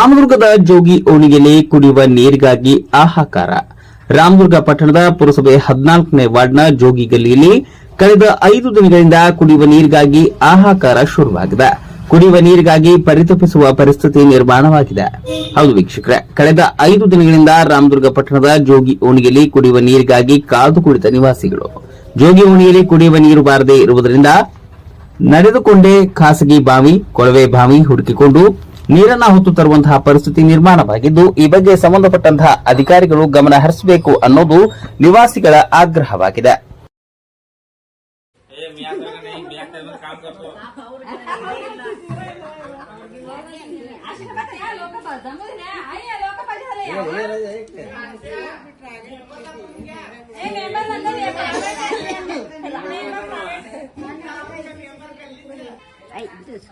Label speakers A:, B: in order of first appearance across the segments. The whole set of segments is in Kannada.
A: ರಾಮದುರ್ಗದ ಜೋಗಿ ಓಣಿಯಲ್ಲಿ ಕುಡಿಯುವ ನೀರಿಗಾಗಿ ಆಹಾಕಾರ ರಾಮದುರ್ಗ ಪಟ್ಟಣದ ಪುರಸಭೆ ಹದಿನಾಲ್ಕನೇ ವಾರ್ಡ್ನ ಜೋಗಿ ಗಲ್ಲಿಯಲ್ಲಿ ಕಳೆದ ಐದು ದಿನಗಳಿಂದ ಕುಡಿಯುವ ನೀರಿಗಾಗಿ ಆಹಾಕಾರ ಶುರುವಾಗಿದೆ. ಕುಡಿಯುವ ನೀರಿಗಾಗಿ ಪರಿತಪಿಸುವ ಪರಿಸ್ಥಿತಿ ನಿರ್ಮಾಣವಾಗಿದೆ. ಹೌದು ವೀಕ್ಷಕರೇ, ಕಳೆದ ಐದು ದಿನಗಳಿಂದ ರಾಮದುರ್ಗ ಪಟ್ಟಣದ ಜೋಗಿ ಓಣಿಯಲ್ಲಿ ಕುಡಿಯುವ ನೀರಿಗಾಗಿ ಕಾದು ಕುಳಿತ ನಿವಾಸಿಗಳು. ಜೋಗಿ ಓಣಿಯಲ್ಲಿ ಕುಡಿಯುವ ನೀರು ಬಾರದೇ ಇರುವುದರಿಂದ ನಡೆದುಕೊಂಡೇ ಖಾಸಗಿ ಬಾವಿ, ಕೊಳವೆ ಬಾವಿ ಹುಡುಕಿಕೊಂಡು ನೀರನ್ನ ಹೊತ್ತು ತರುವಂತಹ ಪರಿಸ್ಥಿತಿ ನಿರ್ಮಾಣವಾಗಿದ್ದು ಈ ಬಗ್ಗೆ ಸಂಬಂಧಪಟ್ಟಂತಹ ಅಧಿಕಾರಿಗಳು ಗಮನ ಹರಿಸಬೇಕು ಅನ್ನೋದು ನಿವಾಸಿಗಳ ಆಗ್ರಹವಾಗಿದೆ.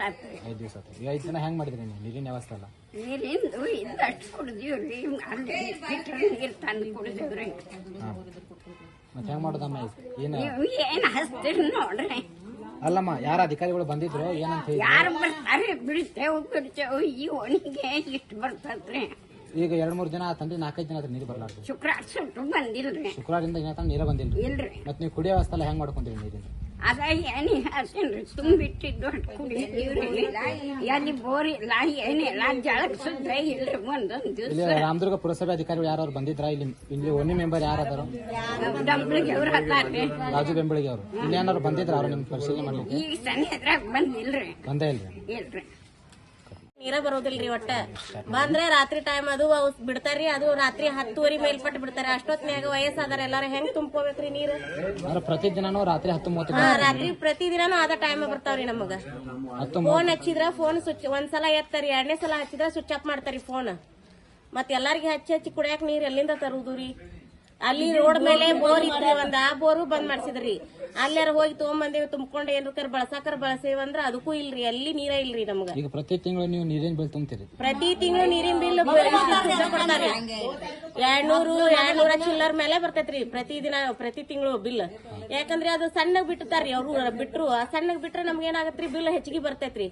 B: ಐದು
C: ದಿವಸ ಆಯ್ತು. ಐದು ದಿನ ಹೆಂಗ್ ಮಾಡಿದ್ರಿ ನೀವು? ನೀರಿನ ವ್ಯವಸ್ಥೆ ಎಲ್ಲ
B: ನೀರಿಂದು ಇದ್ದಷ್ಟು ಕುಡಿದೀವ್ರಿ ಅಲ್ಲಿ ಬಿಟ್ರೆ ನೀರು ತಂದು ಕುಡಿದೀವ್ರಿ
C: ಮತ್ತೆ ಹೆಂಗ್ ಮಾಡೋದಮ್ಮ ಏನು?
B: ನೀವು ಏನು ಹಚ್ತೀರಿ ನೋಡ್ರಿ.
C: ಅಲ್ಲಮ್ಮ ಯಾರ ಅಧಿಕಾರಿಗಳು ಬಂದಿದ್ರು? ಏನಂತ ಹೇಳಿ
B: ಯಾರು ಬರ್ತಾರೆ ಬಿಡ್ತೇವು ಬಿಡ್ತೇವು ಈ ಒಣಿಗೆ ಇಷ್ಟು ಬರ್ತದ್ರಿ
C: ಈಗ ಎರಡ್ ಮೂರ್ ದಿನ ಆತಂದ್ರೆ ನಾಲ್ಕೈದು ದಿನ ಆದ್ರೆ ನೀರು ಬರಲಾರ್ದು.
B: ಶುಕ್ರವಾರ ಸುಟ್ಟು ಬಂದಿಲ್ರಿ.
C: ಶುಕ್ರವಾರದಿಂದ ಏನಾತ ನೀರೇ ಬಂದಿಲ್ರಿ.
B: ಇಲ್ರಿ.
C: ಮತ್ತೆ ನೀವು ಕುಡಿಯೋ ವ್ಯವಸ್ಥೆ ಎಲ್ಲ ಹೆಂಗ್ ಮಾಡ್ಕೊಂತೀರಿ ನೀರಿನ
B: ಅದ ಏನಿ ಹಸನ್ರಿ ತುಂಬಿಟ್ಟಿದ್ದು ಅಷ್ಟು ಕುಡಿದೀವ್ರಿ ಎಲ್ಲಿ ಬೋರಿ ಇಲ್ಲ ಏನಿಲ್ಲ ಜಳಕ್ ಸುದ್ದ ಇಲ್ರಿ ಒಂದೊಂದು
C: ಇಲ್ಲಿ
B: ದಿವಸ
C: ರಾಮದುರ್ಗ ಪುರಸಭೆ ಅಧಿಕಾರಿಗಳು ಯಾರು ಬಂದಿದ್ರ? ಇಲ್ಲಿ ಇಲ್ಲಿ ಒನ್ನಿ ಮೆಂಬರ್ ಯಾರಾದರು?
B: ಡಂಬ್ಳಿಗೆ ಅವ್ರು ಹತ್ತಾರ್ರಿ.
C: ರಾಜು ಬೆಂಬಳಿಗೆ ಅವರು. ಇಲ್ಲಿ ಏನಾರು ಬಂದಿದ್ರ ಅವ್ರು ನಿಮ್ ಪರಿಶೀಲನೆ ಮಾಡ್ಲಿಕ್ಕೆ?
B: ಈಗ ಸನಿ ಅದ್ರಾಗ ಬಂದಿಲ್ರಿ.
C: ಬಂದೇ ಇಲ್ರಿ.
B: ಇಲ್ರಿ.
D: ನೀರ ಬರೋದಿಲ್ರಿ ಒಟ್ಟ. ಬಂದ್ರೆ ರಾತ್ರಿ ಟೈಮ್ ಅದು ಬಿಡ್ತಾರ್ರಿ ಅದು ರಾತ್ರಿ ಹತ್ತುವರಿ ಮೇಲ್ಪಟ್ಟು ಬಿಡ್ತಾರೆ. ಅಷ್ಟೊತ್ನ್ಯಾಗ ವಯಸ್ಸಾದಾರ ಎಲ್ಲಾರ ಹೆಂಗ್ ತುಂಬ್ಕೋಬೇಕ್ರಿ ನೀರು?
C: ಪ್ರತಿ ಪ್ರತಿದಿನನೂ ರಾತ್ರಿ ಹತ್ತು ಮೂವತ್ತು
D: ಹಾ ರಾತ್ರಿ ಪ್ರತಿದಿನಾನು ಅದ ಟೈಮ್ ಬರ್ತಾವ್ರಿ ನಮಗ. ಫೋನ್ ಹಚ್ಚಿದ್ರ ಫೋನ್ ಸ್ವಿಚ್ ಒಂದ್ಸಲ ಎತ್ತಾರಿ ಎರಡನೇ ಸಲ ಹಚ್ಚಿದ್ರ ಸ್ವಿಚ್ ಆಫ್ ಮಾಡ್ತಾರಿ ಫೋನ್ ಮತ್ ಎಲ್ಲಾರ್ಗಿ ಹಚ್ಚಿ ಹಚ್ಚಿ ಕುಡಿಯಾಕ ನೀರ್ ಎಲ್ಲಿಂದ ತರುದು ರೀ? ಅಲ್ಲಿ ರೋಡ್ ಮೇಲೆ ಬೋರ್ ಇತ್ರಿ ಒಂದ್ ಆ ಬೋರು ಬಂದ್ ಮಾಡ್ಸಿದ್ರಿ. ಅಲ್ಲಾರ ಹೋಗಿ ತಗೊಂಬಂದೇವಿ ತುಂಬ್ಕೊಂಡ್ ಬಳಸಾಕರ್ ಬಳಸೇವ್ ಅಂದ್ರ ಅದಕ್ಕೂ ಇಲ್ರಿ ಅಲ್ಲಿ ನೀರ ಇಲ್ರಿ ನಮ್ಗ.
C: ಈಗ ಪ್ರತಿ ತಿಂಗಳು ನೀವು ನೀರಿನ ಬಿಲ್ ತುಂಬ್ತೀರಿ.
D: ಪ್ರತಿ ತಿಂಗಳು ನೀರಿನ ಬಿಲ್ ಕೊಡ್ತಾರೆ. ಎರಡ್ನೂರು ಎರಡ್ನೂರ ಚಿಲ್ಲರ್ ಮೇಲೆ ಬರ್ತೈತ್ರಿ ಪ್ರತಿ ದಿನ ಪ್ರತಿ ತಿಂಗಳು ಬಿಲ್. ಯಾಕಂದ್ರೆ ಅದು ಸಣ್ಣಗ್ ಬಿಡ್ತಾರ್ರಿ ಅವ್ರು ಬಿಟ್ರು. ಆ ಸಣ್ಣಗ್ ಬಿಟ್ರೆ ನಮ್ಗೆ ಏನಾಗತ್ರಿ? ಬಿಲ್ ಹೆಚ್ಚಿಗೆ ಬರ್ತೈತ್ರಿ.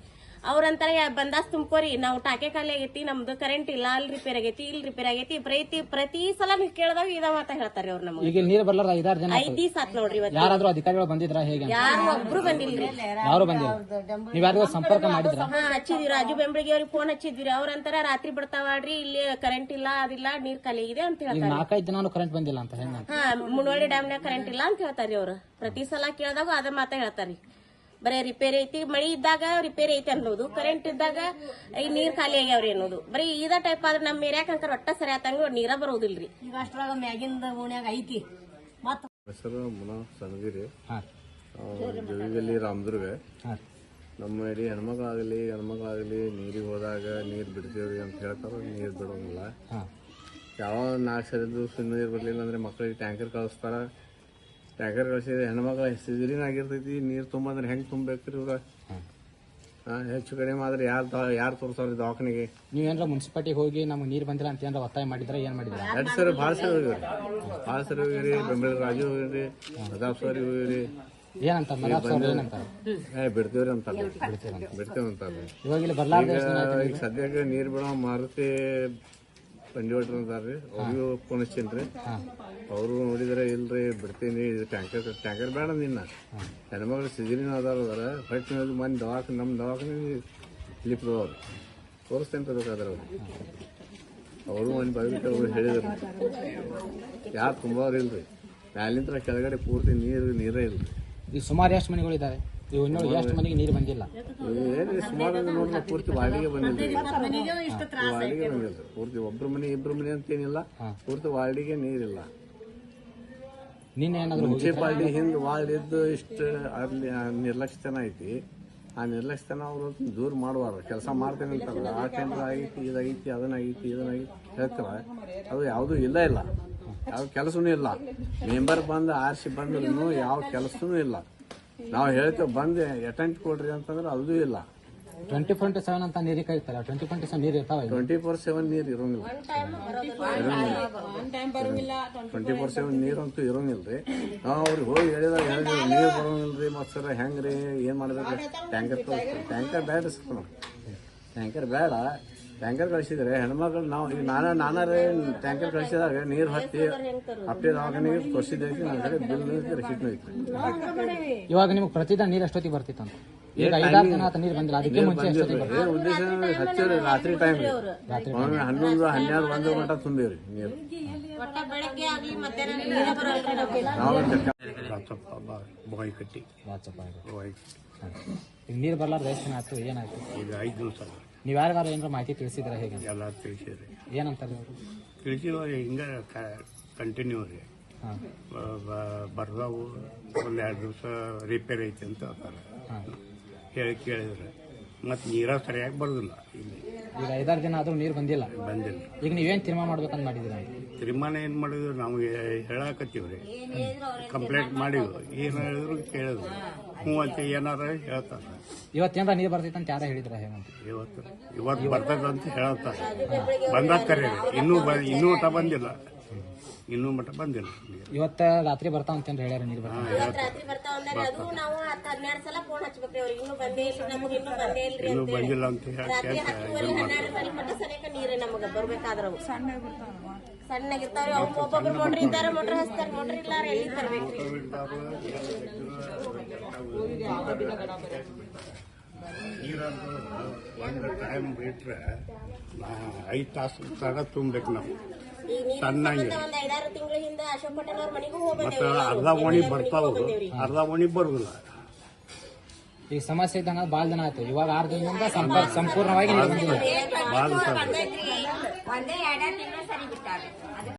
D: ಅವ್ರಂತಾರೆ ಬಂದಾಸ್ ತುಂಬ್ಕೋರಿ ನಾವು ಟಾಕೆ ಖಾಲಿ ಆಗೈತಿ ನಮ್ದು ಕರೆಂಟ್ ಇಲ್ಲ ಅಲ್ಲಿ ರಿಪೇರ್ ಆಗೈತಿ ಇಲ್ಲಿ ರಿಪೇರ್ ಆಗೈತಿ ಪ್ರತಿ ಪ್ರತಿ ಸಲ ನೀವು ಕೇಳಿದಾಗ ಇದ ಮಾತ ಹೇಳ್ತಾರೆ ಅವ್ರು ನಮ್ಗೆ.
C: ಈಗ ನೀರು ಬರ್ಲಾರ ಐದಾರು ಜನ
D: ಐದ್ ದಿವಸ ಆತ್ ನೋಡ್ರಿ ಇವತ್ತು.
C: ಯಾರಾದ್ರೂ ಅಧಿಕಾರಿಗಳು ಬಂದಿದ್ರ ಹೇಗೆ
D: ಯಾರು ಒಬ್ರು ಬಂದಿಲ್ರಿ.
C: ಯಾರು ಬಂದಿಲ್ಲ? ನೀವ್ ಯಾರಿಗೂ ಸಂಪರ್ಕ ಮಾಡಿದ್ರ?
D: ಹಾ ಹಚ್ಚಿದ್ವಿ ರಾಜು ಬೆಂಬಳಿಗೆ ಅವ್ರಿಗೆ ಫೋನ್ ಹಚ್ಚಿದ್ವಿ ಅವ್ರಂತಾರ ರಾತ್ರಿ ಬಿಡ್ತಾವಾಡ್ರಿ ಇಲ್ಲಿ ಕರೆಂಟ್ ಇಲ್ಲ ಅದಿಲ್ಲ ನೀರ್ ಖಾಲಿ ಇದೆ ಅಂತ
C: ಈಗ
D: ಹೇಳ್ತಾರೆ.
C: ನಾಲ್ಕೈದು ದಿನಾನು ಕರೆಂಟ್ ಬಂದಿಲ್ಲ ಅಂತ ಹೆಂಗ
D: ಹಾ ಡ್ಯಾಮ್ ಡ್ಯಾಮ್ನಾಗ ಕರೆಂಟ್ ಇಲ್ಲ ಅಂತ ಹೇಳ್ತಾರಿ ಅವ್ರು. ಪ್ರತಿ ಸಲ ಕೇಳಿದಾಗ ಅದ ಮಾತ ಹೇಳ್ತಾರಿ. ಬರೇ ರಿಪೇರಿ ಐತಿ ಮಳಿ ಇದ್ದಾಗ ರಿಪೇರಿ ಐತಿ ಅನ್ನೋದು ಕರೆಂಟ್ ಇದ್ದಾಗ ಈ ನೀರ್ ಖಾಲಿ ಆಗ್ಯಾವ್ರಿ ಅನ್ನೋದು. ಬರೀ ಇದ ಟೈಪ್ ಆದ್ರೆ ನಮ್ಮ ಏರಿಯಾಕ ಅಂಕರ್ ಒಟ್ಟ ಸರಿ ಆತಂಗ ನೀರ ಬರೋದಿಲ್ರಿ.
E: ಹೆಸರು ಮುನಾ ಸಣಗಿರಿ
C: ಹಾ.
E: ಜೋಗಿಗಲ್ಲಿ ರಾಮದುರ್ಗ.
C: ಹಾ.
E: ನಮ್ಮ ಇಡೀ ಹೆಣ್ಮಕ್ಳಾಗಲಿ ಹೆಣ್ಮಕ್ಳಾಗಲಿ ನೀರಿಗೆ ಹೋದಾಗ ನೀರು ಬಿಡ್ತೀವ್ರಿ ಅಂತ ಹೇಳ್ತಾರೆ ನೀರು ಬಿಡೋಂಗಿಲ್ಲ.
C: ಯಾವಾಗ
E: ಯಾವ ನಾಲ್ಕು ಸರಿದು ಸುಮ್ಮನೆ ನೀರು ಬರಲಿಲ್ಲ ಅಂದ್ರೆ ಮಕ್ಕಳಿಗೆ ಟ್ಯಾಂಕರ್ ಕಳಿಸ್ತಾರ. ಟ್ಯಾಂಕರ್ ಕಳಿಸಿದ್ರೆ ಹೆಣ್ಮಕ್ಳ ಸಿಜರಿನ್ ಆಗಿರ್ತೈತಿ ನೀರು ತುಂಬಂದ್ರೆ ಹೆಂಗೆ ತುಂಬೇಕ್ರಿ ಇವ್ರ? ಹಾಂ ಹೆಚ್ಚು ಕಡಿಮೆ ಆದ್ರೆ ಯಾರು ಯಾರು ದಾಖನಿಗೆ ದವಾಖಾನೆಗೆ?
C: ಏನಾರ ಮುನ್ಸಿಪಾಲಿಟಿ ಹೋಗಿ ನಮ್ಗೆ ನೀರ್ ಬಂದಿಲ್ಲ ಅಂತ ಏನಾರ ಒತ್ತಾಯ ಮಾಡಿದ್ರೆ ಏನ್ ಮಾಡಿದ್ರೆ?
E: ಎರಡು ಸರ್ ಭಾಳ ಸರ್ ಹೋಗಿವ್ರಿ ಭಾಳ ಸರಿ ಹೋಗಿರಿ ಬೆಂಬಲ ರಾಜು ಹೋಗಿರಿ ಪ್ರತಾಪ್ ಸರಿ ಹೋಗಿರಿ
C: ಏನಂತ ಮಲಾಪ್ ಸರ್ ಏನಂತ
E: ಏ ಬಿಡ್ತೀವ್ರಿ ಅಂತಾರೆ. ಬಿಡ್ತೇವೆ ಅಂತಾರೆ
C: ಇವಾಗ ಇಲ್ಲಿ ಬರ್ಲಾರ್ದ
E: ಈಗ ಈಗ ಸದ್ಯಕ್ಕೆ ನೀರ್ ಬಿಡೋ ಮಾರುತಿ ಬಂಡಿವಟ್ರು ರೀ ಅವ್ರಿಗೂ ಫೋನ್ ರೀ ಅವರು ನೋಡಿದ್ರೆ, ಇಲ್ರಿ, ಬಿಡ್ತೀನಿ, ಇದು ಟ್ಯಾಂಕರ್ ಟ್ಯಾಂಕರ್ ಬೇಡ ನಿನ್ನ. ಹೆಣ್ಮಗಳು ಸಿಜಿನ ಅದಾರ ಅದಾರ. ಹೊಟ್ಟೆ ಮೇಲೆ ಮಂದಿ ದವಾಖಾನೆ ನಮ್ಮ ದವಾಖಾನೆ ಲಿಪ್ದವ್ರು ತೋರಿಸ್ತೇನೆ ಬೇಕಾದ್ರೆ ಅವ್ರು. ಅವರು ಒಂದು ಬರ್ಬಿಟ್ಟು ಅವ್ರು ಹೇಳಿದ್ರು. ಯಾರು ತುಂಬವ್ರು ಇಲ್ರಿ. ಮ್ಯಾಲಿಂತ್ರ ಕೆಳಗಡೆ ಪೂರ್ತಿ ನೀರು, ನೀರೇ ಇಲ್ರಿ.
C: ಸುಮಾರು ಎಷ್ಟು ಮನೆಗಳಿದಾವೆ? ಎಷ್ಟು ಮನೆಗೆ ನೀರು ಬಂದಿಲ್ಲ.
E: ಸುಮಾರು ನೋಡಿದ್ರೆ ಪೂರ್ತಿ ವಾರ್ಡಿಗೆ ಬಂದಿಲ್ಲ ಪೂರ್ತಿ ಒಬ್ರು ಮನೆ ಇಬ್ರು ಮನೆ ಅಂತೇನಿಲ್ಲ ಪೂರ್ತಿ ವಾರ್ಡಿಗೆ ನೀರಿಲ್ಲ.
C: ನಿನ್ನೆ ಏನಾದ್ರು
E: ಮುನ್ಸಿಪಾಲ್ಟಿ ಹಿಂದೆ ವಾರ್ಡ್ ಇದ್ದು ಇಷ್ಟು ಅಲ್ಲಿ ಆ ನಿರ್ಲಕ್ಷ್ಯತನ ಐತಿ. ಆ ನಿರ್ಲಕ್ಷ್ಯತನ ಅವರು ದೂರ ಮಾಡುವಾರ. ಕೆಲಸ ಮಾಡ್ತೇನೆ ಅಂತಾರಲ್ಲ. ಆ ಟೆಂಡರ್ ಆಗೈತಿ ಇದಾಗೈತಿ ಅದನ್ನಾಗೈತಿ ಇದನ್ನಾಗೈತಿ ಹೇಳ್ತಾರ. ಅದು ಯಾವುದೂ ಇಲ್ಲ ಇಲ್ಲ. ಯಾವ ಕೆಲಸನೂ ಇಲ್ಲ. ಮೆಂಬರ್ ಬಂದು ಆರಿಸಿ ಬಂದ್ರೂ ಯಾವ ಕೆಲಸನೂ ಇಲ್ಲ. ನಾವು ಹೇಳ್ತೇವೆ ಬಂದೆ ಅಟೆಂಟ್ ಕೊಡ್ರಿ ಅಂತಂದ್ರೆ ಅದು ಇಲ್ಲ.
C: ಟ್ವೆಂಟಿ ಫೋರ್ ಇಂಟು ಸೆವೆನ್ ಅಂತ ನೀರಿಗೆ ಕಾಯ್ತಾರೆ ಟ್ವೆಂಟಿ ಫೋರ್ ಇಂಟು ಸೆವೆನ್ ನೀರು ಇರ್ತಾವೆ.
E: ಟ್ವೆಂಟಿ ಫೋರ್ ಸೆವೆನ್ ನೀರು ಇರೋಂಗಿಲ್ಲ. ಟ್ವೆಂಟಿ ಫೋರ್ ಸೆವೆನ್ ಇರೋಂಗಿಲ್ಲ. ರೀ ನಾವು ಅವ್ರಿಗೆ ಹೋಗಿ ಹೇಳಿದಾಗ ಹೇಳಿದ್ವಿ ನೀರು ಬರೋಂಗಿಲ್ರಿ ಮತ್ತು ಸರ್ ಹೆಂಗ್ರಿ? ಏನು ಮಾಡ್ಬೇಕು. ಟ್ಯಾಂಕರ್ ಟ್ಯಾಂಕರ್ ಬೇಡ ಸರ್ ಟ್ಯಾಂಕರ್ ಬೇಡ ಟ್ಯಾಂಕರ್ ಕಳಿಸಿದ್ರೆ ಹೆಣ್ಮಕ್ಳು ನಾವು ಈಗ ನಾನು ನಾನಾರೇ ಟ್ಯಾಂಕರ್ ಕಳಿಸಿದಾಗ ನೀರು ಹತ್ತಿ ಅಪ್ಪೆ ನೀರು ಕೊಡಿಸಿದ್ದೈತಿ ನನ್ನ ಕಡೆ ಬಿಲ್ ರಿಸೀಟ್ ಐತಿ
C: ಇವಾಗ ನಿಮ್ಗೆ ಪ್ರತಿದಿನ ನೀರು ಎಷ್ಟೊತ್ತಿಗೆ ಬರ್ತಿತ್ತು ಅಂತ? ಈಗ ಐದಾರು ದಿನ ಆತ ನೀರು ಬಂದಿಲ್ಲ ಅದಕ್ಕೆ ಮುಂಚೆ ಎಷ್ಟೊತ್ತಿಗೆ ಬರ್ತಿತ್ತು?
E: ಏ ಉದ್ದೇಶ ಹಚ್ಚಿವ್ರಿ ರಾತ್ರಿ ಟೈಮ್ ಒಮ್ಮೆ ಹನ್ನೊಂದು ಹನ್ನೆರಡು ಒಂದು ಗಂಟೆ ತುಂಬಿರಿ ನೀರು.
F: ಬಾಯಿ ಕಟ್ಟಿ
C: ಆಗಿ ಈಗ ನೀರು ಬರ್ಲಾರ್ದು ಎಷ್ಟು ದಿನ ಆಯ್ತು ಏನಾಯ್ತು?
F: ಈಗ ಐದು ದಿವಸ
C: ನೀವು ಯಾರಿಗಾರು ಏನಾರ ಮಾಹಿತಿ ತಿಳಿಸಿದ್ರ ಹೇಗೆ
F: ಎಲ್ಲ ತಿಳಿಸಿದ್ರಿ
C: ಏನಂತಾರೆ ಅವರು?
F: ತಿಳಿಸಿವ ಹಿಂಗ ಕಂಟಿನ್ಯೂ ರೀ.
C: ಹಾಂ.
F: ಬರ್ದಾವು ಒಂದು ಎರಡು ದಿವಸ ರಿಪೇರ್ ಐತಿ ಅಂತ ಹೇಳ್ತಾರೆ. ಹೇಳಿ ಕೇಳಿದ್ರೆ. ಮತ್ತು ನೀರ ಸರಿಯಾಗಿ ಬರೋದಿಲ್ಲ ಇಲ್ಲಿ.
C: ಈಗ ಐದಾರು ದಿನ ಆದರೂ ನೀರು ಬಂದಿಲ್ಲ?
F: ಬಂದಿಲ್ಲ.
C: ಈಗ ನೀವೇನು ತೀರ್ಮಾನ ಮಾಡ್ಬೇಕಂತ ಮಾಡಿದ್ದೀರಾ?
F: ತೀರ್ಮಾನ ಏನು ಮಾಡಿದ್ರು ನಮಗೆ ಹೇಳಕತ್ತೀವ್ರಿ. ಕಂಪ್ಲೇಂಟ್ ಮಾಡಿದ್ರು. ಏನು ಹೇಳಿದ್ರು ಕೇಳಿದ್ರು. ಹ್ಞೂ ಅಂತ ಏನಾರ ಹೇಳ್ತಾರೆ
C: ಇವತ್ತೇನಾರ ನೀರು ಬರ್ತೈತೆ ಅಂತ ಯಾರ ಹೇಳಿದ್ರ ಹೇಗಂತ?
F: ಇವತ್ತು ಇವತ್ತು ಬರ್ತದ ಅಂತ ಹೇಳ್ತಾರೆ ಬಂದಾಗ ಕರೆ ಇನ್ನೂ ಬ ಇನ್ನೂ ಮಟ ಬಂದಿಲ್ಲ. ಇನ್ನೂ ಮಟ ಬಂದಿಲ್ಲ.
C: ಇವತ್ತ ರಾತ್ರಿ ಬರ್ತಾವ ಅಂತ ಹೇಳ್ಯಾರ ನೀರು ಬರ್ತಾವ
D: ಇವತ್ತ್ ರಾತ್ರಿ ಬರ್ತಾವ ಅಂದಾರೆ ಅದು ನಾವು ಹತ್ತು ಹನ್ನೆರಡು ಸಲ ಫೋನ್ ಹಚ್ಬೇಕ್ರಿ ಅವ್ರಿಗೆ. ಇನ್ನೂ ಬಂದೇ ಇಲ್ರಿ ನಮಗೆ ಇನ್ನೂ ಬಂದೇ ಇಲ್ರಿ
F: ಇನ್ನೂ
D: ಅಂತ ಹೇಳಿ.
F: ಬಂದಿಲ್ಲ ಅಂತ ಹೇಳಿ
D: ರಾತ್ರಿ ಹತ್ತುವರೆ ಹನ್ನೆರಡು ಸಲ ಮಟ್ಟ ಸನೇಕ ನೀರೇ ನಮಗ ಬರ್ಬೇಕಾದ್ರ ಅವು. ಸಣ್ಣಗಿರ್ತಾವ್ರಿ ಅವು ಒಬ್ಬೊಬ್ರು ಮೋಟ್ರ್ ಇದ್ದಾರೆ ಮೋಟ್ರ್ ಹಚ್ತಾರ ಮೋಟ್ರ್ ಇಲ್ಲಾರ ಎಲ್ಲಿ ತರ್ಬೇಕ್ರಿ
F: ಒಂದು ಟೈಮ್ ಬಿಟ್ರೆ ಐದು ತಾಸು ತಡ ತುಂಬಬೇಕು ನಾವು ಸಣ್ಣಗೆ. ಮತ್ತೆ ಅರ್ಧ ಓಣಿ ಬರ್ತಾವ ಅರ್ಧ ಓಣಿ ಬರುದಿಲ್ಲ
C: ಈ ಸಮಸ್ಯೆ ಇದ್ದಂಗ ಭಾಳ ದಿನ. ಆಯ್ತು ಇವಾಗ ಆರು ದಿನದಿಂದ ಸಂಪರ್ಕ ಸಂಪೂರ್ಣವಾಗಿ
B: ತಿಂಗಳು ಸರಿ ತಿಂಗಳು